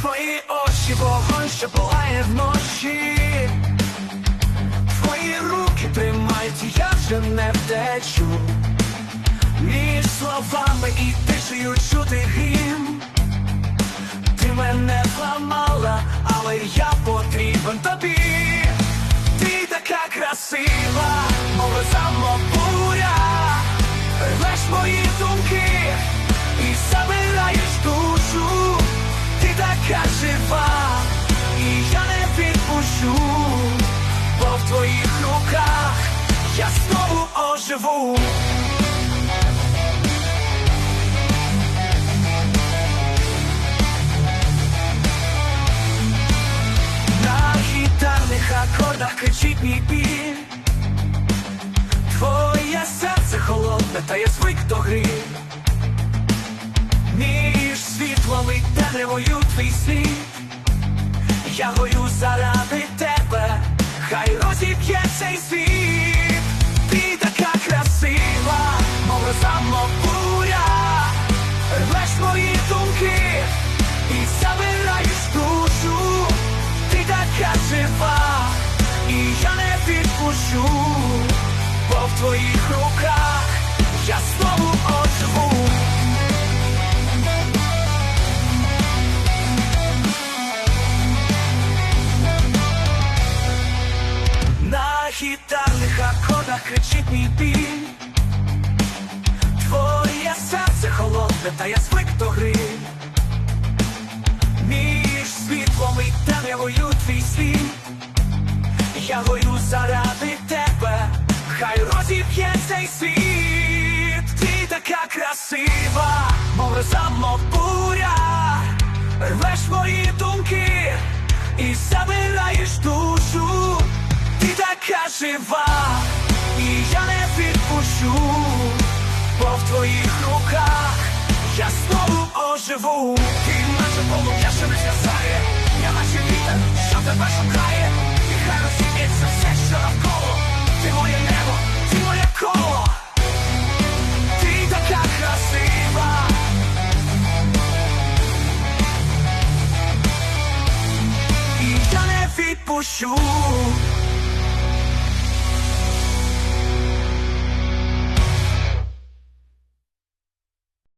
Твої очі вогонь, що палає вночі. Твої руки тримають, я вже не втечу. Між словами і тишею чути грім. Ти мене зламала, але я потрібен тобі. Ти така красива, відпущу, бо в твоїх руках я знову оживу. На гітарних акордах кричить мій біль. Твоє серце холодне, та я звик до гри. Між світлом і темрявою твій світ Я горю заради тебе, хай розіб'є цей світ. Ти така красива, мов самобуря Рвеш мої думки і забираєш душу. Ти така жива, і я не відпущу, бо в твоїх кричить мій біль. Твоє серце холодне, та я звик до гри. Між світлом і темрявою твій світ Я горю заради тебе, хай розіб'є цей світ. Ти така красива, мов самобуря. Рвеш мої думки і забираєш душу. Ти така жива, знову оживу. Наче полум'я, що не згасає, я наче вітер, що тебе шукає, і хай розіб'ється все, що навколо. Ти моє небо, ти моє коло, ти така красива. І я не відпущу